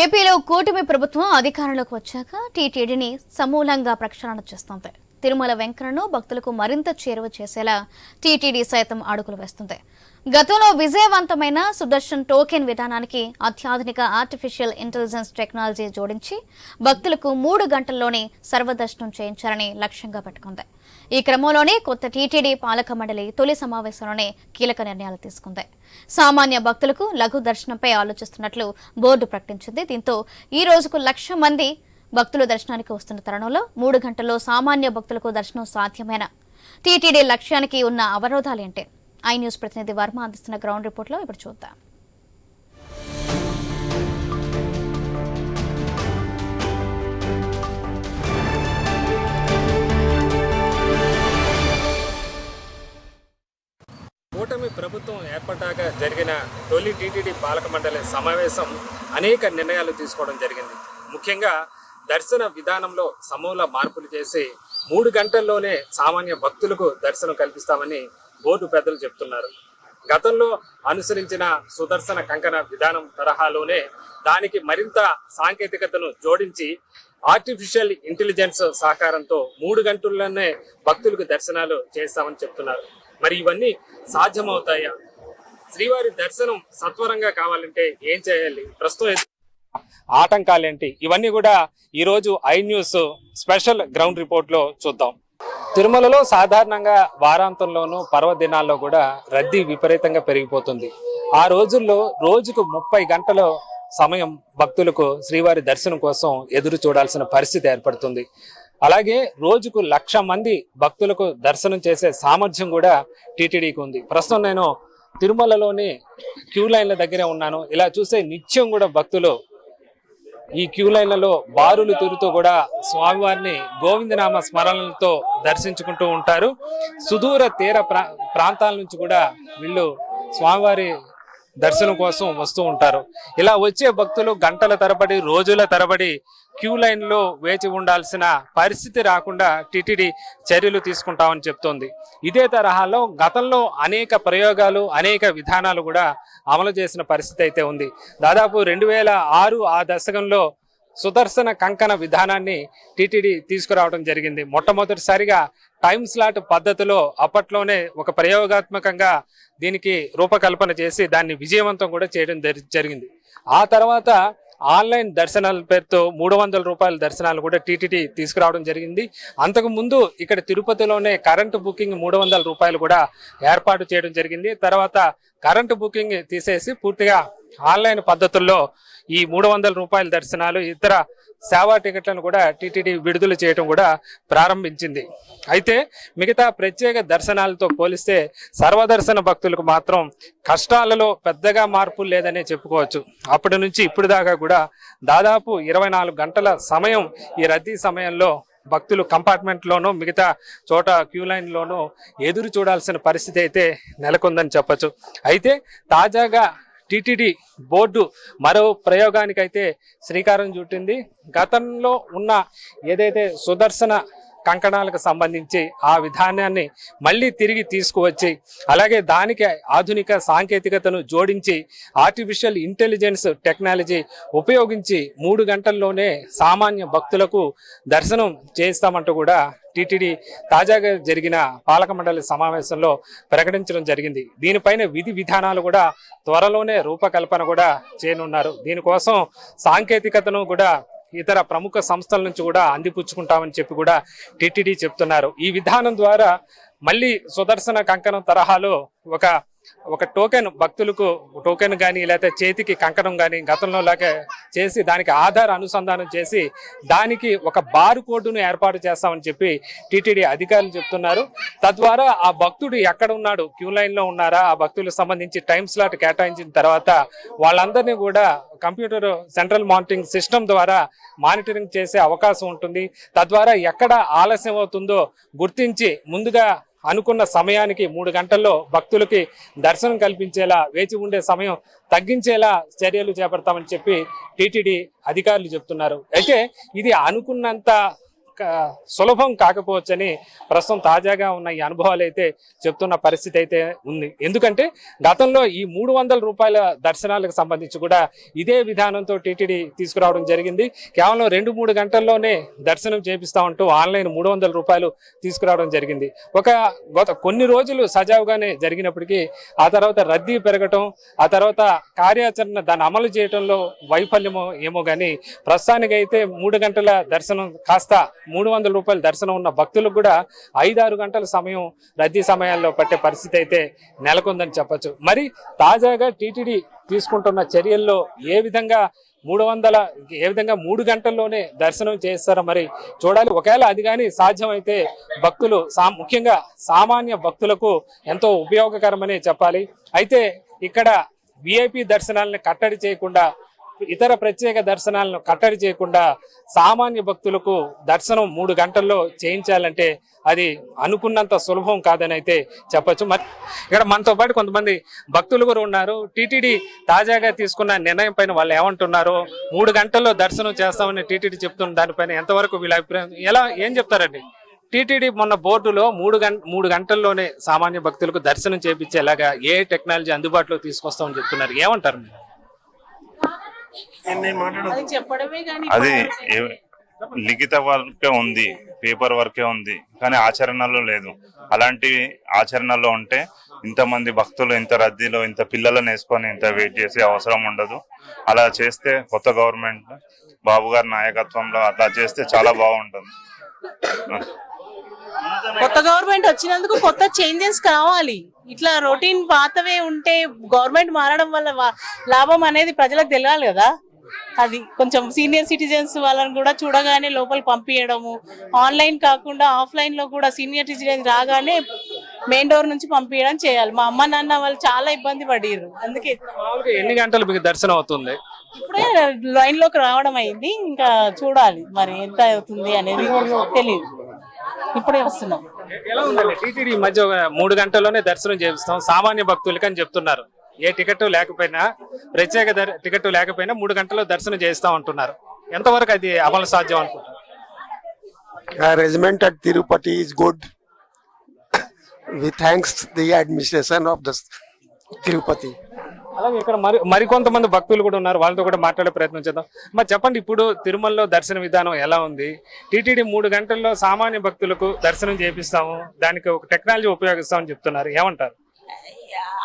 ఏపీలో కూటమి ప్రభుత్వం అధికారంలోకి వచ్చాక టీటీడీని సమూలంగా ప్రక్షాళన చేస్తోంది. తిరుమల వెంకన్నను భక్తులకు మరింత చేరువ చేసేలా టీటీడీ సైతం అడుగులు వేస్తుంది. గతంలో విజయవంతమైన సుదర్శన్ టోకెన్ విధానానికి అత్యాధునిక ఆర్టిఫిషియల్ ఇంటెలిజెన్స్ టెక్నాలజీ జోడించి భక్తులకు మూడు గంటల్లోనే సర్వదర్శనం చేయించాలని లక్ష్యంగా పెట్టుకుంది. ఈ క్రమంలోనే కొత్త టీటీడీ పాలక మండలి తొలి సమావేశంలోనే కీలక నిర్ణయాలు తీసుకుంది. సామాన్య భక్తులకు లఘు దర్శనంపై ఆలోచిస్తున్నట్లు బోర్డు ప్రకటించింది. దీంతో ఈ రోజుకు లక్ష మంది భక్తులు దర్శనానికి వస్తున్న తరుణంలో మూడు గంటల్లో సామాన్య భక్తులకు దర్శనం సాధ్యమైన? టీటీడీ లక్ష్యానికి ఉన్న అవరోధాలేంటి? ఐ న్యూస్ ప్రతినిధి వర్మ అందిస్తున్న గ్రౌండ్ రిపోర్ట్లో ఇప్పుడు చూద్దాం. కూటమి ప్రభుత్వం ఏర్పడ్డాక జరిగిన తొలి టీటీడీ పాలక మండలి సమావేశం అనేక నిర్ణయాలు తీసుకోవడం జరిగింది. ముఖ్యంగా దర్శన విధానంలో సమూల మార్పులు చేసి మూడు గంటల్లోనే సామాన్య భక్తులకు దర్శనం కల్పిస్తామని బోర్డు పెద్దలు చెప్తున్నారు. గతంలో అనుసరించిన సుదర్శన కంకణ విధానం తరహాలోనే దానికి మరింత సాంకేతికతను జోడించి ఆర్టిఫిషియల్ ఇంటెలిజెన్స్ సహకారంతో మూడు గంటల్లోనే భక్తులకు దర్శనాలు చేస్తామని చెప్తున్నారు. మరి ఇవన్నీ సాధ్యమవుతాయా? శ్రీవారి దర్శనం సత్వరంగా కావాలంటే ఏం చేయాలి? ప్రస్తుతం ఆటంకాలేంటి? ఇవన్నీ కూడా ఈ రోజు ఐ న్యూస్ స్పెషల్ గ్రౌండ్ రిపోర్ట్లో చూద్దాం. తిరుమలలో సాధారణంగా వారాంతంలోనూ పర్వదినాల్లో కూడా రద్దీ విపరీతంగా పెరిగిపోతుంది. ఆ రోజుల్లో రోజుకు ముప్పై గంటల సమయం భక్తులకు శ్రీవారి దర్శనం కోసం ఎదురు చూడాల్సిన పరిస్థితి ఏర్పడుతుంది. అలాగే రోజుకు లక్ష మంది భక్తులకు దర్శనం చేసే సామర్థ్యం కూడా టీటీడీకి ఉంది. ప్రస్తుతం నేను తిరుమలలోని క్యూ లైన్ల దగ్గరే ఉన్నాను. ఇలా చూసే నిత్యం కూడా భక్తులు ఈ క్యూ లైన్లలో బారులు తిరుగుతూ కూడా స్వామివారిని గోవిందనామ స్మరణలతో దర్శించుకుంటూ ఉంటారు. సుదూర తీర ప్రా ప్రాంతాల నుంచి కూడా వీళ్ళు స్వామివారి దర్శనం కోసం వస్తూ ఉంటారు. ఇలా వచ్చే భక్తులు గంటల తరబడి రోజుల తరబడి క్యూ లైన్లో వేచి ఉండాల్సిన పరిస్థితి రాకుండా టిటిడి చర్యలు తీసుకుంటామని చెప్తోంది. ఇదే తరహాలో గతంలో అనేక ప్రయోగాలు అనేక విధానాలు కూడా అమలు చేసిన పరిస్థితి అయితే ఉంది. దాదాపు రెండు వేల ఆరు ఆ దశకంలో సుదర్శన కంకణ విధానాన్ని టీటీడీ తీసుకురావడం జరిగింది. మొట్టమొదటిసారిగా టైం స్లాట్ పద్ధతిలో అప్పట్లోనే ఒక ప్రయోగాత్మకంగా దీనికి రూపకల్పన చేసి దాన్ని విజయవంతం కూడా చేయడం జరి- జరిగింది. ఆ తర్వాత ఆన్లైన్ దర్శనాల పేరుతో మూడు వందల రూపాయల దర్శనాలు కూడా టీటీడీ తీసుకురావడం జరిగింది. అంతకుముందు ఇక్కడ తిరుపతిలోనే కరెంటు బుకింగ్ మూడు వందల రూపాయలు కూడా ఏర్పాటు చేయడం జరిగింది. తర్వాత కరెంటు బుకింగ్ తీసేసి పూర్తిగా ఆన్లైన్ పద్ధతుల్లో ఈ మూడు వందల రూపాయల దర్శనాలు ఇతర సేవా టికెట్లను కూడా టీటీడీ విడుదల చేయడం కూడా ప్రారంభించింది. అయితే మిగతా ప్రత్యేక దర్శనాలతో పోలిస్తే సర్వదర్శన భక్తులకు మాత్రం కష్టాలలో పెద్దగా మార్పు లేదనే చెప్పుకోవచ్చు. అప్పటి నుంచి ఇప్పుడు దాకా కూడా దాదాపు ఇరవై నాలుగు గంటల సమయం ఈ రద్దీ సమయంలో భక్తులు కంపార్ట్మెంట్లోనూ మిగతా చోట క్యూ లైన్లోనూ ఎదురు చూడాల్సిన పరిస్థితి అయితే నెలకొందని చెప్పొచ్చు. అయితే తాజాగా టిటిడి బోర్డు మరో ప్రయోగానికైతే శ్రీకారం చుట్టింది. గతంలో ఉన్న ఏదైతే సుదర్శన కంకణాలకు సంబంధించి ఆ విధానాన్ని మళ్ళీ తిరిగి తీసుకువచ్చి అలాగే దానికి ఆధునిక సాంకేతికతను జోడించి ఆర్టిఫిషియల్ ఇంటెలిజెన్స్ టెక్నాలజీ ఉపయోగించి మూడు గంటల్లోనే సామాన్య భక్తులకు దర్శనం చేస్తామంటూ కూడా టీటీడీ తాజాగా జరిగిన పాలక మండలి సమావేశంలో ప్రకటించడం జరిగింది. దీనిపైన విధి విధానాలు కూడా త్వరలోనే రూపకల్పన కూడా చేయనున్నారు. దీనికోసం సాంకేతికతను కూడా ఇతర ప్రముఖ సంస్థల నుంచి కూడా అందిపుచ్చుకుంటామని చెప్పి కూడా టిటిడి చెప్తున్నారు. ఈ విధానం ద్వారా మళ్ళీ సుదర్శన కంకణం తరహాలో ఒక ఒక టోకెన్ భక్తులకు టోకెన్ కానీ లేకపోతే చేతికి కంకణం కానీ గతంలో లేక చేసి దానికి ఆధార్ అనుసంధానం చేసి దానికి ఒక బార్ కోడ్ను ఏర్పాటు చేస్తామని చెప్పి టీటీడీ అధికారులు చెప్తున్నారు. తద్వారా ఆ భక్తుడు ఎక్కడ ఉన్నాడు క్యూ లైన్లో ఉన్నారా ఆ భక్తులకు సంబంధించి టైం స్లాట్ కేటాయించిన తర్వాత వాళ్ళందరినీ కూడా కంప్యూటర్ సెంట్రల్ మానిటరింగ్ సిస్టమ్ ద్వారా మానిటరింగ్ చేసే అవకాశం ఉంటుంది. తద్వారా ఎక్కడ ఆలస్యం అవుతుందో గుర్తించి ముందుగా అనుకున్న సమయానికి మూడు గంటల్లో భక్తులకి దర్శనం కల్పించేలా వేచి ఉండే సమయం తగ్గించేలా చర్యలు చేపడతామని చెప్పి టీటీడీ అధికారులు చెప్తున్నారు. అయితే ఇది అనుకున్నంత సులభం కాకపోవచ్చని ప్రస్తుతం తాజాగా ఉన్న ఈ అనుభవాలు అయితే చెప్తున్న పరిస్థితి అయితే ఉంది. ఎందుకంటే గతంలో ఈ మూడు వందల రూపాయల దర్శనాలకు సంబంధించి కూడా ఇదే విధానంతో టీటీడీ తీసుకురావడం జరిగింది. కేవలం రెండు మూడు గంటల్లోనే దర్శనం చేపిస్తా ఉంటూ ఆన్లైన్ మూడు వందల రూపాయలు తీసుకురావడం జరిగింది. ఒక గత కొన్ని రోజులు సజావుగానే జరిగినప్పటికీ ఆ తర్వాత రద్దీ పెరగటం ఆ తర్వాత కార్యాచరణ దాన్ని అమలు చేయడంలో వైఫల్యమో ఏమో కానీ ప్రస్తుతానికైతే మూడు గంటల దర్శనం కాస్త మూడు వందల రూపాయల దర్శనం ఉన్న భక్తులకు కూడా ఐదారు గంటల సమయం రద్దీ సమయాల్లో పట్టే పరిస్థితి అయితే నెలకొందని చెప్పొచ్చు. మరి తాజాగా టీటీడీ తీసుకుంటున్న చర్యల్లో ఏ విధంగా మూడు వందల ఏ విధంగా మూడు గంటల్లోనే దర్శనం చేస్తారో మరి చూడాలి. ఒకవేళ అది కానీ సాధ్యమైతే భక్తులు సా ముఖ్యంగా సామాన్య భక్తులకు ఎంతో ఉపయోగకరమనే చెప్పాలి. అయితే ఇక్కడ విఐపి దర్శనాలను కట్టడి చేయకుండా ఇతర ప్రత్యేక దర్శనాలను కట్టడి చేయకుండా సామాన్య భక్తులకు దర్శనం మూడు గంటల్లో చేయించాలంటే అది అనుకున్నంత సులభం కాదని అయితే చెప్పొచ్చు. మరి ఇక్కడ మనతో పాటు కొంతమంది భక్తులు కూడా ఉన్నారు. టీటీడీ తాజాగా తీసుకున్న నిర్ణయం పైన వాళ్ళు ఏమంటున్నారు మూడు గంటల్లో దర్శనం చేస్తామని టీటీడీ చెప్తున్న దానిపైన ఎంతవరకు వీళ్ళ అభిప్రాయం? ఎలా ఏం చెప్తారండి? టీటీడీ మొన్న బోర్డులో మూడు గంట మూడు గంటల్లోనే సామాన్య భక్తులకు దర్శనం చేపించేలాగా ఏ టెక్నాలజీ అందుబాటులో తీసుకొస్తామని చెప్తున్నారు. ఏమంటారు మీరు? అది లిఖిత వర్కే ఉంది పేపర్ వర్కే ఉంది కానీ ఆచరణలో లేదు. అలాంటి ఆచరణలో ఉంటే ఇంతమంది భక్తులు ఇంత రద్దీలో ఇంత పిల్లలను వేసుకొని ఇంత వెయిట్ చేసే అవసరం ఉండదు. అలా చేస్తే కొత్త గవర్నమెంట్ బాబు గారి నాయకత్వంలో అట్లా చేస్తే చాలా బాగుంటుంది. కొత్త గవర్నమెంట్ వచ్చినందుకు కొత్త చేంజెస్ కావాలి. ఇట్లా రొటీన్ పాతవే ఉంటే గవర్నమెంట్ మారడం వల్ల లాభం అనేది ప్రజలకు తెలియాలి కదా. అది కొంచెం సీనియర్ సిటిజన్స్ వాళ్ళని కూడా చూడగానే లోపల పంపించడము ఆన్లైన్ కాకుండా ఆఫ్లైన్లో కూడా సీనియర్ సిటిజన్స్ రాగానే మెయిన్ డోర్ నుంచి పంపించడం చేయాలి. మా అమ్మ నాన్న వాళ్ళు చాలా ఇబ్బంది పడిర్రు. అందుకే ఎన్ని గంటలు మీకు దర్శనం అవుతుంది? ఇప్పుడే లైన్లోకి రావడం అయింది. ఇంకా చూడాలి మరి ఎంత అవుతుంది అనేది తెలియదు. ఇప్పుడే వస్తున్నాం. ఎలా ఉందండి? టీటీడీ మధ్య ఒక మూడు గంటల్లోనే దర్శనం చేపిస్తాం. సామాన్య భక్తులకి అని చెప్తున్నారు. ఏ టికెట్ లేకపోయినా ప్రత్యేక దర్- టికెట్ లేకపోయినా మూడు గంటల్లో దర్శనం చేస్తాం అంటున్నారు ఎంతవరకు అది అమలు సాధ్యం అనుకుంటారు arrangement at Tirupati is good. We thanks the administration of the Tirupati. అలాగే ఇక్కడ మరి మరికొంతమంది భక్తులు కూడా ఉన్నారు. వాళ్ళతో కూడా మాట్లాడే ప్రయత్నం చేద్దాం. మరి చెప్పండి ఇప్పుడు తిరుమలలో దర్శన విధానం ఎలా ఉంది? టీటీడీ మూడు గంటల్లో సామాన్య భక్తులకు దర్శనం చేపిస్తాము. దానికి ఒక టెక్నాలజీ ఉపయోగిస్తామని చెప్తున్నారు. ఏమంటారు?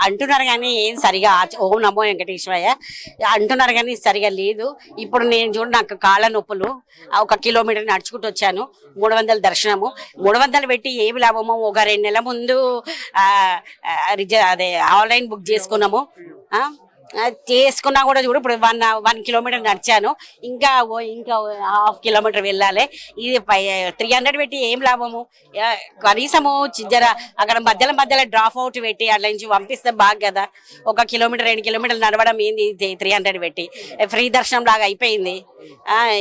అంటున్నారు కానీ ఏం సరిగా ఓం నమో వెంకటేశ్వరయ్య. అంటున్నారు కానీ సరిగా లేదు. ఇప్పుడు నేను చూడు నాకు కాళ్ళ నొప్పులు ఒక కిలోమీటర్ నడుచుకుంటూ వచ్చాను మూడు వందల దర్శనము. మూడు వందలు పెట్టి ఏమి లాభము? ఒక రెండు నెలల ముందు రిజ- అదే ఆన్లైన్ బుక్ చేసుకున్నాము. ఆ, చేసుకున్నా కూడా చూడు ఇప్పుడు వన్ వన్ కిలోమీటర్ నడిచాను. ఇంకా ఓ- ఇంకా హాఫ్ కిలోమీటర్ వెళ్ళాలి. ఇది త్రీ హండ్రెడ్ పెట్టి ఏం లాభము? కనీసము జర అక్కడ మధ్యలో మధ్యలో డ్రాప్ అవుట్ పెట్టి అట్లా నుంచి పంపిస్తే బాగా కదా. ఒక కిలోమీటర్ రెండు కిలోమీటర్లు నడవడం ఏంది త్రీ హండ్రెడ్ పెట్టి? ఫ్రీ దర్శనం లాగా అయిపోయింది.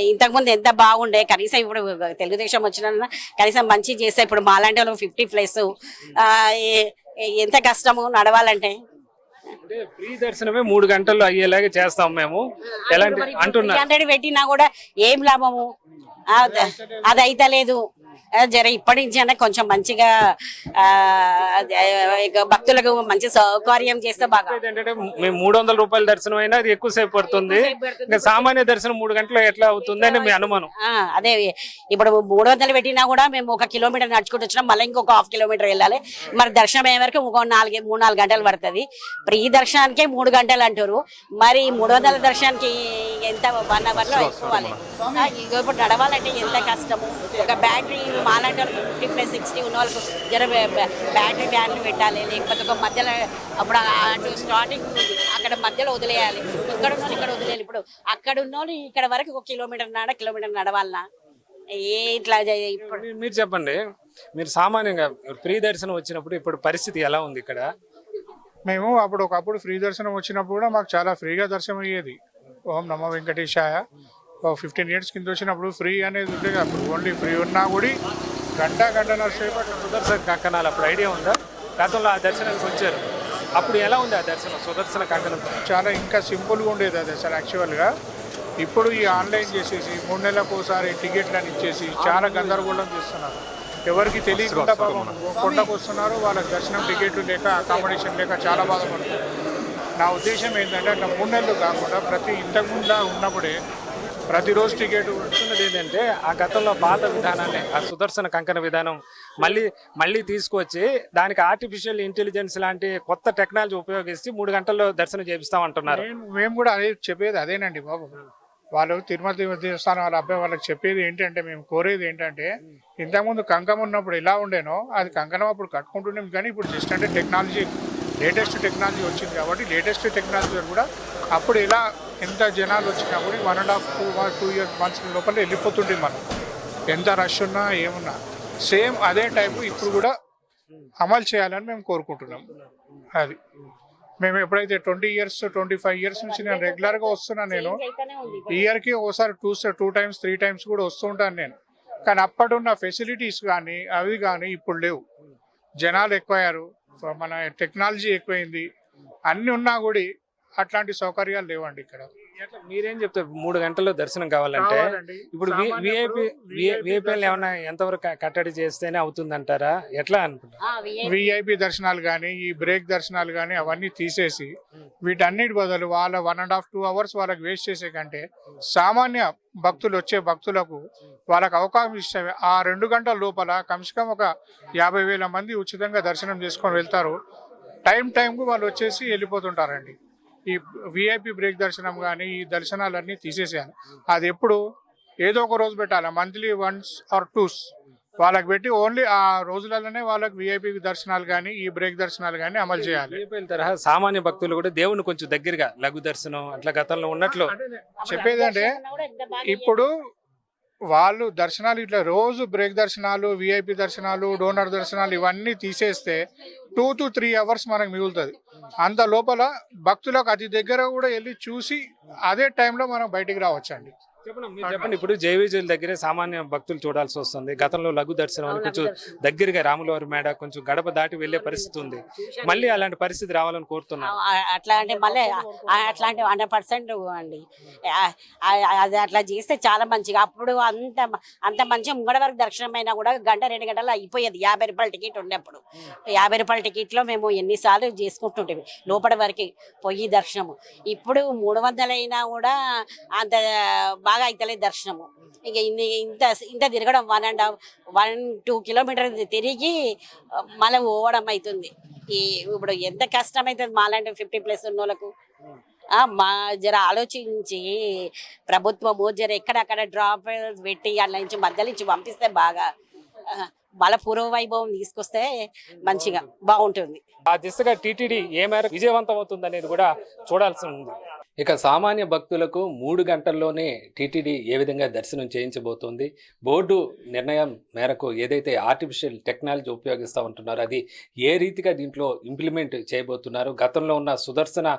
ఇంతకుముందు ఎంత బాగుండే కనీసం ఇప్పుడు తెలుగుదేశం వచ్చిన కనీసం మంచి చేస్తే ఇప్పుడు మాలాంటి వాళ్ళు ఫిఫ్టీ ప్లస్ ఎంత కష్టము నడవాలంటే? అంటే ఫ్రీ దర్శనమే మూడు గంటల్లో అయ్యేలాగా చేస్తాం మేము. ఎలాంటి అంటున్నారు? పెట్టినా కూడా ఏం లాభము? అది అయితే లేదు జర ఇప్పటి నుంచి కొంచెం మంచిగా ఆ, అదే, ఇక భక్తులకు మంచి సౌకర్యం చేస్తే బాగా. ఏంటంటే మేము మూడు వందల రూపాయల దర్శనం అయినా అది ఎక్కువసేపు పడుతుంది. ఇంకా సామాన్య దర్శనం మూడు గంటలు ఎట్లా అవుతుంది అని మీ అనుమానం. ఆ, అదే ఇప్పుడు మూడు వందలు పెట్టినా కూడా మేము ఒక కిలోమీటర్ నడుచుకుంటూ వచ్చినాం. మళ్ళీ ఇంకొక హాఫ్ కిలోమీటర్ వెళ్ళాలి. మరి దర్శనం అయ్యే వరకు ఇంకో నాలుగు మూడు నాలుగు గంటలు పడుతుంది. ప్రీ దర్శనానికే మూడు గంటలు అంటారు. మరి మూడు వందల దర్శనానికి ఎంత వన్ అవర్లో అయిపోవాలి ఆ, ఇగో నడవాలంటే ఎంత కష్టము? ఒక బ్యాటరీ మాలాంటి ఫిఫ్టీ ప్లస్ సిక్స్టీ ఉన్న వాళ్ళకు జర బ్యా- బ్యా- బ్యాటరీ బ్యాన్లు పెట్టాలి లేకపోతే ఒక మధ్యలో అప్పుడు అటు స్టార్టింగ్ అక్కడ మధ్యలో వదిలేయాలి ఇక్కడ ఉన్న ఇక్కడ వదిలేయాలి. ఇప్పుడు అక్కడ ఉన్న వాళ్ళు ఇక్కడ వరకు ఒక కిలోమీటర్ నడ కిలోమీటర్ నడవాలనా? ఏ ఇట్లా ఇప్పుడు మీరు చెప్పండి మీరు సామాన్యంగా ఫ్రీ దర్శనం వచ్చినప్పుడు ఇప్పుడు పరిస్థితి ఎలా ఉంది ఇక్కడ? మేము అప్పుడు ఒకప్పుడు ఫ్రీ దర్శనం వచ్చినప్పుడు కూడా మాకు చాలా ఫ్రీగా దర్శనం అయ్యేది ఓం నమో వెంకటేశాయ. ఫిఫ్టీన్ ఇయర్స్ కింద వచ్చినప్పుడు ఫ్రీ అనేది ఉండేది అప్పుడు ఓన్లీ ఫ్రీ ఉన్నా కూడా గంట గంటన్నర సేపు అట్లా సుదర్శన కంకణాలు అప్పుడు ఐడియా ఉందా? గతంలో ఆ దర్శనానికి వచ్చారు. అప్పుడు ఎలా ఉంది ఆ దర్శనం సుదర్శన కంకణం? చాలా ఇంకా సింపుల్గా ఉండేది అది అసలు యాక్చువల్గా ఇప్పుడు ఈ ఆన్లైన్ చేసేసి మూడు నెలలకు ఒకసారి టికెట్లను ఇచ్చేసి చాలా గందరగోళం చేస్తున్నారు. ఎవరికి తెలియకుండా పాపం కొండకు వస్తున్నారు వాళ్ళకి దర్శనం టికెట్లు లేక అకామిడేషన్ లేక చాలా బాధపడుతున్నారు. నా ఉద్దేశం ఏంటంటే అట్లా మూడు నెలలు కాకుండా ప్రతి ఇంతకుముందు ఉన్నప్పుడే ప్రతిరోజు టికెట్ చెప్తున్నది ఏంటంటే ఆ గతంలో పాత విధానాన్ని ఆ సుదర్శన కంకణ విధానం. మళ్ళీ మళ్ళీ తీసుకొచ్చి దానికి ఆర్టిఫిషియల్ ఇంటెలిజెన్స్ లాంటి కొత్త టెక్నాలజీ ఉపయోగిస్తే మూడు గంటల్లో దర్శనం చేపిస్తామంటున్నారు అంటున్నారు. మేము కూడా అదే చెప్పేది అదేనండి బాబు. వాళ్ళు తిరుమల దేవస్థానం వాళ్ళ అబ్బాయి వాళ్ళకి చెప్పేది ఏంటంటే మేము కోరేది ఏంటంటే ఇంతకుముందు కంకం ఉన్నప్పుడు ఎలా ఉండేనో అది కంకణం అప్పుడు కట్టుకుంటున్నాం కానీ ఇప్పుడు జస్ట్ అంటే టెక్నాలజీ లేటెస్ట్ టెక్నాలజీ వచ్చింది కాబట్టి లేటెస్ట్ టెక్నాలజీ కూడా అప్పుడు ఎలా ఎంత జనాలు వచ్చినా కూడా one and half two two years months లోపల వెళ్ళిపోతుండే మనం. ఎంత రష్ ఉన్నా ఏమున్నా. సేమ్ అదే టైపు ఇప్పుడు కూడా అమలు చేయాలని మేము కోరుకుంటున్నాం. అది. మేము ఎప్పుడైతే twenty years twenty five years నుంచి నేను రెగ్యులర్గా వస్తున్నా నేను ఇయర్కి ఒకసారి two two times three times కూడా వస్తుంటాను నేను. కానీ అప్పుడున్న ఫెసిలిటీస్ కానీ అవి కానీ ఇప్పుడు లేవు. జనాలు ఎక్కువయ్యారు. మన టెక్నాలజీ ఎక్కువైంది. అన్ని ఉన్నా కూడా అట్లాంటి సౌకర్యాలు లేవండి ఇక్కడ. మీరేం చెప్తారు? మూడు గంటల్లో దర్శనం కావాలంటే. ఇప్పుడు విఐపి విఐపీలు ఏమైనా ఎంతవరకు కట్టడి చేస్తేనే అవుతుందంటారా? ఎట్లా అనుకుంటారు? విఐపి దర్శనాలు కానీ ఈ బ్రేక్ దర్శనాలు కానీ అవన్నీ తీసేసి వీటన్నిటి బదులు వాళ్ళ one and half two hours వాళ్ళకి వేస్ట్ చేసే కంటే సామాన్య భక్తులు వచ్చే భక్తులకు వాళ్ళకి అవకాశం ఇస్తే ఆ రెండు గంటల లోపల కమ్సకం ఒక యాభై వేల మంది ఉచితంగా దర్శనం చేసుకొని వెళ్తారు. టైం టైంకు వాళ్ళు వచ్చేసి వెళ్ళిపోతుంటారండి. ఈ విఐపి బ్రేక్ దర్శనం కానీ ఈ దర్శనాలన్నీ తీసేసేయాలి అది ఎప్పుడు? ఏదో ఒక రోజు పెట్టాలి? మంత్లీ వన్స్ ఆర్ టూస్ వాళ్ళకి పెట్టి ఓన్లీ ఆ రోజులలోనే వాళ్ళకి విఐపి దర్శనాలు కానీ ఈ బ్రేక్ దర్శనాలు కానీ అమలు చేయాలి. తరహా సామాన్య భక్తులు కూడా దేవుని కొంచెం దగ్గరగా లఘు దర్శనం అట్లా గతంలో ఉన్నట్లు చెప్పేదంటే ఇప్పుడు వాళ్ళు దర్శనాలు ఇట్లా రోజు బ్రేక్ దర్శనాలు విఐపి దర్శనాలు డోనర్ దర్శనాలు ఇవన్నీ తీసేస్తే టూ టు త్రీ అవర్స్ మనకు మిగులుతుంది. అంత లోపల భక్తులకు అతి దగ్గర కూడా వెళ్ళి చూసి అదే టైంలో మనం బయటికి రావచ్చండి. చెప్పండి ఇప్పుడు జైవిజుల దగ్గరే సామాన్య భక్తులు చూడాల్సి వస్తుంది. గతంలో లఘు దర్శనం అని కొంచెం దగ్గరగా రాములవారి మేడ కొంచెం గడప దాటి వెళ్ళే పరిస్థితి ఉంది. మళ్ళీ అలాంటి పరిస్థితి రావాలని కోరుతున్నాను. ఆ- అట్లా అంటే మళ్ళీ అట్లాంటి హండ్రెడ్ పర్సెంట్ అండి. అది అట్లా చేస్తే చాలా మంచిగా. అప్పుడు అంత అంత మంచిగా ముంగడ వరకు దర్శనం అయినా కూడా గంట రెండు గంటలు అయిపోయేది. యాభై రూపాయల టికెట్ ఉన్నప్పుడు. యాభై రూపాయల టికెట్లో మేము ఎన్నిసార్లు చేసుకుంటుంటేవి లోపల వరకు పొయ్యి దర్శనము. ఇప్పుడు మూడు వందలైనా కూడా అంత బాగా అవుతలేదు దర్శనము. ఇక ఇన్ని ఇంత ఇంత తిరగడం one and one two kilometer తిరిగి మళ్ళీ పోవడం అవుతుంది ఈ ఇప్పుడు ఎంత కష్టం మాలాంటి ఫిఫ్టీ ప్లస్ ఉన్న వాళ్ళకు ఆ, మా జర ఆలోచించి ప్రభుత్వము జర ఎక్కడక్కడ డ్రాప్ పెట్టి అలా నుంచి మధ్యలో నుంచి పంపిస్తే బాగా ఆ, పూర్వ వైభవం తీసుకొస్తే మంచిగా బాగుంటుంది. ఆ దిశగా టీటీడీ ఏ మేరకు విజయవంతం అవుతుంది అనేది కూడా చూడాల్సి ఉంది. ఇక సామాన్య భక్తులకు మూడు గంటల్లోనే టీటీడీ ఏ విధంగా దర్శనం చేయించబోతోంది? బోర్డు నిర్ణయం మేరకు ఏదైతే ఆర్టిఫిషియల్ టెక్నాలజీ ఉపయోగిస్తూ ఉంటున్నారో అది ఏ రీతిగా దీంట్లో ఇంప్లిమెంట్ చేయబోతున్నారు? గతంలో ఉన్న సుదర్శన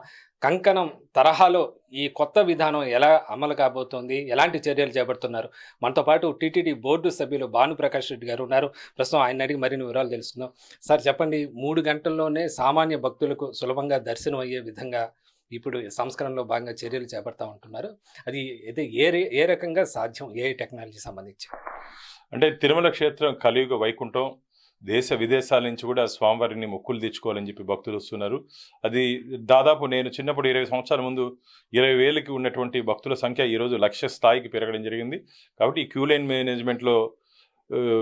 కంకణం తరహాలో ఈ కొత్త విధానం ఎలా అమలు కాబోతోంది? ఎలాంటి చర్యలు చేపడుతున్నారు? మనతో పాటు టీటీడీ బోర్డు సభ్యులు భానుప్రకాష్ రెడ్డి గారు ఉన్నారు. ప్రస్తుతం ఆయన అడిగి మరిన్ని వివరాలు తెలుసుకుందాం. సార్ చెప్పండి మూడు గంటల్లోనే సామాన్య భక్తులకు సులభంగా దర్శనం అయ్యే విధంగా ఇప్పుడు సంస్కరణలో భాగంగా చర్యలు చేపడతా ఉంటున్నారు. అది అయితే ఏ రే- ఏ రకంగా సాధ్యం ఏ టెక్నాలజీ సంబంధించి? అంటే తిరుమల క్షేత్రం కలియుగ వైకుంఠం దేశ విదేశాల నుంచి కూడా స్వామివారిని మొక్కులు తెచ్చుకోవాలని చెప్పి భక్తులు వస్తున్నారు. అది దాదాపు నేను చిన్నప్పుడు ఇరవై సంవత్సరాల ముందు ఇరవై వేలకి ఉన్నటువంటి భక్తుల సంఖ్య ఈరోజు లక్ష స్థాయికి పెరగడం జరిగింది. కాబట్టి ఈ క్యూ లైన్ మేనేజ్మెంట్లో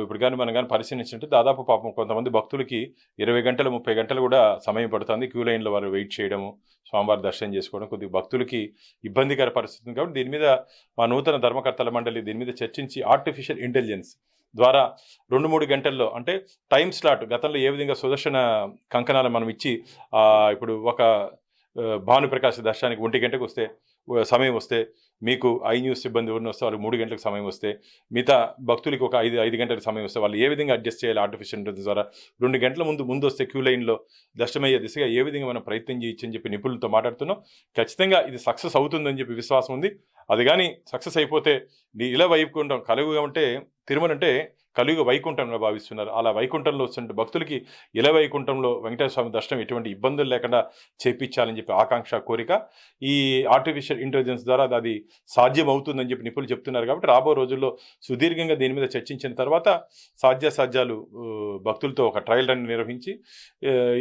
ఇప్పుడు కానీ మనం కానీ పరిశీలించినట్టు దాదాపు పాపం కొంతమంది భక్తులకి ఇరవై గంటలు ముప్పై గంటలు కూడా సమయం పడుతుంది క్యూ లైన్లో వారు వెయిట్ చేయడము స్వామివారి దర్శనం చేసుకోవడం కొద్ది భక్తులకి ఇబ్బందికర పరిస్థితి కాబట్టి దీని మీద మా నూతన ధర్మకర్తల మండలి దీని మీద చర్చించి ఆర్టిఫిషియల్ ఇంటెలిజెన్స్ ద్వారా రెండు మూడు గంటల్లో అంటే టైం స్లాట్ గతంలో ఏ విధంగా సుదర్శన కంకణాలు మనం ఇచ్చి ఇప్పుడు ఒక ఆ, భానుప్రకాశ్ దర్శనానికి ఒంటి గంటకు వస్తే సమయం వస్తే మీకు ఐ న్యూస్ సిబ్బంది ఎవరిని వస్తే వాళ్ళు మూడు గంటలకు సమయం వస్తే మిగతా భక్తులకి ఒక ఐదు ఐదు గంటలకు సమయం వస్తే వాళ్ళు ఏ విధంగా అడ్జస్ట్ చేయాలి ఆర్టిఫిషియల్ ఇంటెలిజెన్స్ ద్వారా? రెండు గంటల ముందు ముందు వస్తే క్యూ లైన్లో దర్శనమయ్యే దిశగా ఏ విధంగా మనం ప్రయత్నం చేయొచ్చని చెప్పి నిపుణులతో మాట్లాడుతున్నాం. ఖచ్చితంగా ఇది సక్సెస్ అవుతుందని చెప్పి విశ్వాసం ఉంది. అది కానీ సక్సెస్ అయిపోతే నీ ఇలా వైపుకుంటాం కలుగుగా ఉంటే తిరుమల అంటే కలియుగ వైకుంఠంగా భావిస్తున్నారు. అలా వైకుంఠంలో వస్తుంటే భక్తులకి ఇల వైకుంఠంలో వెంకటేశ్వర స్వామి దర్శనం ఎటువంటి ఇబ్బందులు లేకుండా చేపించాలని చెప్పి ఆకాంక్ష కోరిక. ఈ ఆర్టిఫిషియల్ ఇంటెలిజెన్స్ ద్వారా అది సాధ్యం అవుతుందని చెప్పి నిపుణులు చెప్తున్నారు కాబట్టి రాబో రోజుల్లో సుదీర్ఘంగా దీని మీద చర్చించిన తర్వాత సాధ్యాసాధ్యాలు భక్తులతో ఒక ట్రయల్ రన్ నిర్వహించి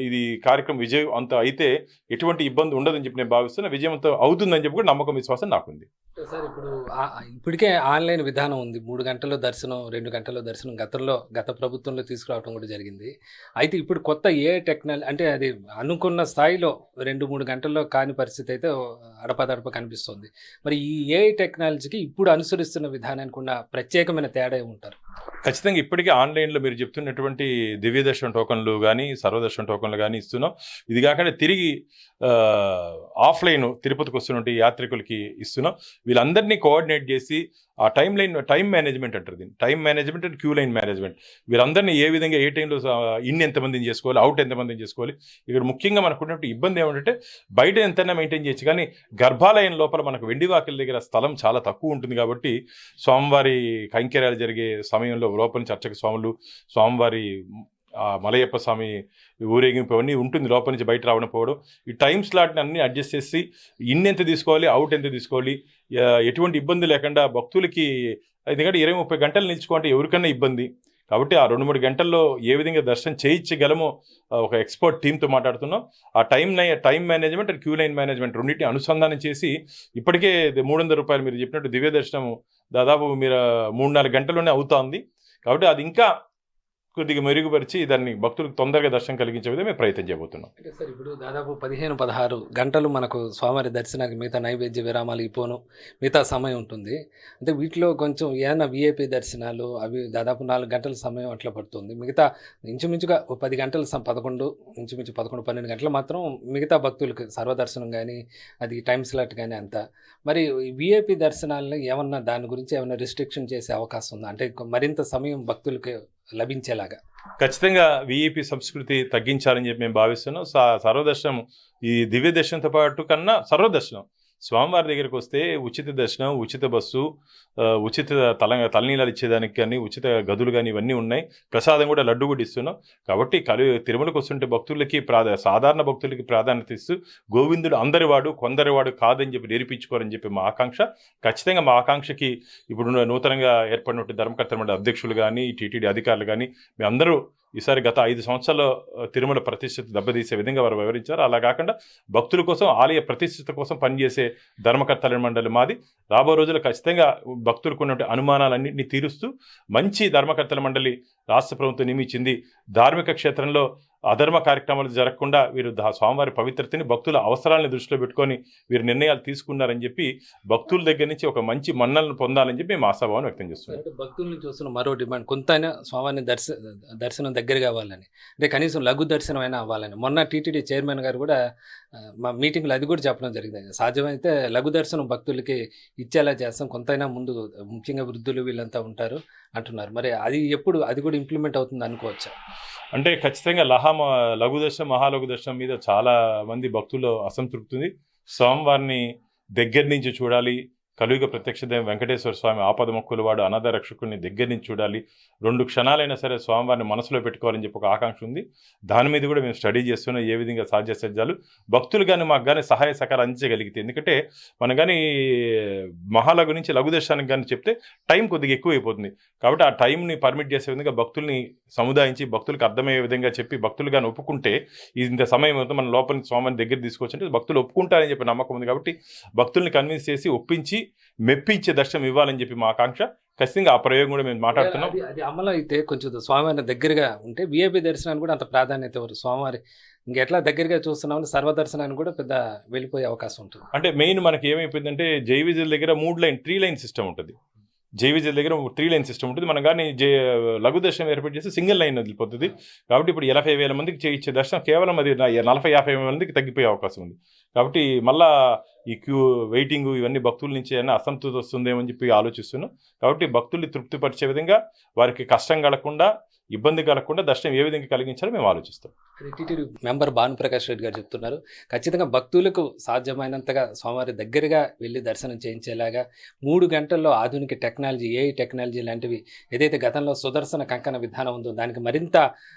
ఇది కార్యక్రమం విజయం అంత అయితే ఎటువంటి ఇబ్బంది ఉండదని చెప్పి నేను భావిస్తున్నా. విజయవంతం అవుతుందని చెప్పి కూడా నమ్మకం విశ్వాసం నాకుంది. సార్ ఇప్పుడు ఇప్పటికే ఆన్లైన్ విధానం ఉంది. మూడు గంటల్లో దర్శనం రెండు గంటల్లో దర్శనం గతంలో గత ప్రభుత్వంలో తీసుకురావడం కూడా జరిగింది. అయితే ఇప్పుడు కొత్త ఏ టెక్నాలజీ అంటే అది అనుకున్న స్థాయిలో రెండు మూడు గంటల్లో కాని పరిస్థితి అయితే అడపదడప కనిపిస్తుంది. మరి ఈ ఏ టెక్నాలజీకి ఇప్పుడు అనుసరిస్తున్న విధానానికి ఉన్న ప్రత్యేకమైన తేడా ఉంటారు ఖచ్చితంగా ఇప్పటికే ఆన్లైన్లో మీరు చెప్తున్నటువంటి దివ్యదర్శన టోకన్లు కానీ సర్వదర్శన టోకన్లు కానీ ఇస్తున్నాం. ఇది కాకుండా తిరిగి ఆఫ్లైన్ తిరుపతికి వస్తున్నటువంటి యాత్రికులకి ఇస్తున్నాం. వీళ్ళందరినీ కోఆర్డినేట్ చేసి ఆ టైం లైన్ టైం మేనేజ్మెంట్ అంటారు దీన్ని. Time management and queue line management. వీరందరినీ ఏ విధంగా ఏ టైంలో ఇన్ ఎంతమందిని చేసుకోవాలి అవుట్ ఎంతమందిని చేసుకోవాలి. ఇక్కడ ముఖ్యంగా మనకున్నట్టు ఇబ్బంది ఏమంటే బయట ఎంతైనా మెయింటైన్ చేయొచ్చు కానీ గర్భాలయం లోపల మనకు వెండివాకిల దగ్గర స్థలం చాలా తక్కువ ఉంటుంది కాబట్టి స్వామివారి కైంకర్యాలు జరిగే సమయంలో లోపల నుంచి అర్చక స్వాములు స్వామివారి మలయప్ప స్వామి ఊరేగింపు అవన్నీ ఉంటుంది లోపల నుంచి బయట రావడం పోవడం. ఈ టైం స్లాట్ని అన్ని అడ్జస్ట్ చేసి ఇన్ ఎంత తీసుకోవాలి అవుట్ ఎంత తీసుకోవాలి ఎటువంటి ఇబ్బంది లేకుండా భక్తులకి ఎందుకంటే ఇరవై ముప్పై గంటలు నిలుచుకుంటే ఎవరికన్నా ఇబ్బంది. కాబట్టి ఆ రెండు మూడు గంటల్లో ఏ విధంగా దర్శనం చేయించగలమో ఒక ఎక్స్పర్ట్ టీంతో మాట్లాడుతున్నాం. ఆ time line time management and queue line management రెండింటిని అనుసంధానం చేసి ఇప్పటికే మూడు వందల రూపాయలు మీరు చెప్పినట్టు దివ్య దర్శనం దాదాపు మీరు మూడు నాలుగు గంటల్లోనే అవుతోంది కాబట్టి అది ఇంకా కొద్దిగా మెరుగుపరిచి దాన్ని భక్తులకు తొందరగా దర్శనం కలిగించే విధంగా మేము ప్రయత్నం చేయబోతున్నాం. అంటే సార్ ఇప్పుడు దాదాపు పదిహేను పదహారు గంటలు మనకు స్వామివారి దర్శనానికి మిగతా నైవేద్య విరామాలు ఇపోను మిగతా సమయం ఉంటుంది. అంటే వీటిలో కొంచెం ఏమైనా విఐపి దర్శనాలు అవి దాదాపు నాలుగు గంటల సమయం అట్లా పడుతుంది. మిగతా ఇంచుమించుగా ఓ పది గంటల పదకొండు ఇంచుమించు పదకొండు పన్నెండు గంటలు మాత్రం మిగతా భక్తులకు సర్వదర్శనం కానీ అది టైం స్లాట్ కానీ అంతా. మరి విఐపి దర్శనాలను ఏమన్నా దాని గురించి ఏమైనా రిస్ట్రిక్షన్ చేసే అవకాశం ఉందా? అంటే మరింత సమయం భక్తులకి లభించేలాగా. ఖచ్చితంగా విఐపి సంస్కృతి తగ్గించాలని చెప్పి మేము భావిస్తున్నాం. సర్వదర్శనం ఈ దివ్య దర్శనంతో పాటు కన్నా సర్వదర్శనం. స్వామివారి దగ్గరికి వస్తే ఉచిత దర్శనం ఉచిత బస్సు ఉచిత తల తలనీలాలు ఇచ్చేదానికి కానీ ఉచిత గదులు కానీ ఇవన్నీ ఉన్నాయి. ప్రసాదం కూడా లడ్డు కూడా ఇస్తున్నాం. కాబట్టి కలి తిరుమలకు వస్తుంటే భక్తులకి ప్రాధా సాధారణ భక్తులకి ప్రాధాన్యత ఇస్తూ గోవిందుడు అందరివాడు కొందరివాడు కాదని చెప్పి నేర్పించుకోరని చెప్పి మా ఆకాంక్ష. ఖచ్చితంగా మా ఆకాంక్షకి ఇప్పుడు నూతనంగా ఏర్పడినటువంటి ధర్మకర్త అధ్యక్షులు కానీ టీటీడీ అధికారులు కానీ మేమందరూ ఈసారి గత ఐదు సంవత్సరాల్లో తిరుమల ప్రతిష్ఠత దెబ్బతీసే విధంగా వారు వివరించారు. అలా కాకుండా భక్తుల కోసం ఆలయ ప్రతిష్ఠత కోసం పనిచేసే ధర్మకర్తల మండలి మాది. రాబో రోజుల్లో ఖచ్చితంగా భక్తులకు ఉన్నటువంటి అనుమానాలన్నింటినీ తీరుస్తూ మంచి ధర్మకర్తల మండలి రాష్ట్ర ప్రభుత్వం నియమించింది. ధార్మిక క్షేత్రంలో అధర్మ కార్యక్రమాలు జరగకుండా వీరు దా- స్వామివారి పవిత్రతని భక్తుల అవసరాలను దృష్టిలో పెట్టుకొని వీరు నిర్ణయాలు తీసుకున్నారని చెప్పి భక్తుల దగ్గర నుంచి ఒక మంచి మన్నలను పొందాలని చెప్పి మేము ఆశాభావం వ్యక్తం చేస్తున్నాం. అంటే భక్తుల్ని చూస్తున్న మరో డిమాండ్ కొంతైనా స్వామిని దర్శ దర్శనం దగ్గరగా అవ్వాలని అంటే కనీసం లఘు దర్శనం అయినా అవ్వాలని. మొన్న టీటీడీ చైర్మన్ గారు కూడా మా మీటింగ్లో అది కూడా చెప్పడం జరిగింది. సాధ్యమైతే లఘు దర్శనం భక్తులకి ఇచ్చేలా చేస్తాం. కొంతైనా ముందు ముఖ్యంగా వృద్ధులు వీళ్ళంతా ఉంటారు అంటున్నారు. మరి అది ఎప్పుడు అది కూడా ఇంప్లిమెంట్ అవుతుంది అనుకోవచ్చా? అంటే ఖచ్చితంగా లహా లఘు దర్శనం మహాలఘు మీద చాలా మంది భక్తులు అసంతృప్తి ఉంది. స్వామివారిని దగ్గర నుంచి చూడాలి. కలియుగ ప్రత్యక్షదేవం వెంకటేశ్వర స్వామి ఆపద మొక్కులు వాడు అనాథ రక్షకుడిని దగ్గర నుంచి చూడాలి. రెండు క్షణాలైనా సరే స్వామివారిని మనసులో పెట్టుకోవాలని చెప్పి ఒక ఆకాంక్ష ఉంది. దాని మీద కూడా మేము స్టడీ చేస్తున్నాం. ఏ విధంగా సాధ్య భక్తులు కానీ మాకు కానీ సహాయ సహకారం అందించగలిగితే. ఎందుకంటే మనం కానీ మహాలఘు నుంచి లఘు దర్శనానికి కానీ చెప్తే టైం కొద్దిగా ఎక్కువ అయిపోతుంది కాబట్టి ఆ టైంని పర్మిట్ చేసే విధంగా భక్తుల్ని సముదాయించి భక్తులకు అర్థమయ్యే విధంగా చెప్పి భక్తులు కానీ ఒప్పుకుంటే ఇంత సమయం అవుతుంది మన లోపల స్వామిని దగ్గర తీసుకొచ్చి భక్తులు ఒప్పుకుంటారని చెప్పి నమ్మకం ఉంది. కాబట్టి భక్తుల్ని కన్విన్స్ చేసి ఒప్పించి మెప్పించే దర్శనం ఇవ్వాలని చెప్పి మా ఆకాంక్ష. ఖచ్చితంగా ఆ ప్రయోగం కూడా మేము మాట్లాడుతున్నాం. అది అమలు అయితే కొంచెం స్వామివారి దగ్గరగా ఉంటే విఐపి దర్శనానికి కూడా అంత ప్రాధాన్యత ఇవ్వరు. స్వామివారి ఇంకెట్లా దగ్గరగా చూస్తున్నామని సర్వదర్శనానికి కూడా పెద్ద వెళ్ళిపోయే అవకాశం ఉంటుంది. అంటే మెయిన్ మనకి ఏమైపోయిందంటే జైవిజల్ దగ్గర మూడు లైన్ త్రీ లైన్ సిస్టమ్ ఉంటుంది. జైవిజల్ దగ్గర త్రీ లైన్ సిస్టమ్ ఉంటుంది. మనం కానీ జే లఘు దర్శనం ఏర్పాటు చేసి సింగిల్ లైన్ వదిలిపోతుంది. కాబట్టి ఇప్పుడు ఎనభై వేల మందికి చేయించే దర్శనం కేవలం అది నలభై యాభై మందికి తగ్గిపోయే అవకాశం ఉంది. కాబట్టి మళ్ళా ఈ క్యూ వెయిటింగ్ ఇవన్నీ భక్తుల నుంచి ఏమైనా అసంతృప్తి వస్తుందేమో అని చెప్పి ఆలోచిస్తున్నాం. కాబట్టి భక్తుల్ని తృప్తిపరిచే విధంగా వారికి కష్టం కలగకుండా ఇబ్బంది కలగకుండా దర్శనం ఏ విధంగా కలిగించాలో మేము ఆలోచిస్తాం. మెంబర్ భానుప్రకాష్ రెడ్డి గారు చెప్తున్నారు. ఖచ్చితంగా భక్తులకు సాధ్యమైనంతగా స్వామివారి దగ్గరగా వెళ్ళి దర్శనం చేయించేలాగా మూడు గంటల్లో ఆధునిక టెక్నాలజీ ఏ టెక్నాలజీ లాంటివి ఏదైతే గతంలో సుదర్శన కంకణ విధానం ఉందో దానికి మరింత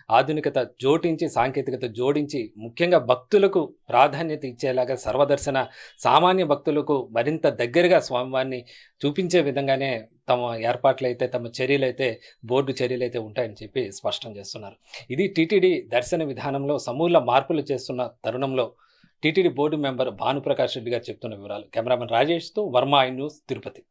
ఆధునికత జోడించి సాంకేతికత జోడించి ముఖ్యంగా భక్తులకు ప్రాధాన్యత ఇచ్చేలాగా సర్వదర్శన సామాన్య భక్తులకు మరింత దగ్గరగా స్వామివారిని చూపించే విధంగానే తమ ఏర్పాట్లు అయితే తమ చర్యలు అయితే బోర్డు చర్యలు అయితే ఉంటాయని చెప్పి స్పష్టం చేస్తున్నారు. ఇది టీటీడీ దర్శన విధానం విధానంలో సమూల మార్పులు చేస్తున్న తరుణంలో TTD board member Bhanuprakash Reddy garu చెప్తున్న వివరాలు. కెమెరామెన్ రాజేష్తో వర్మ ఐ న్యూస్ తిరుపతి.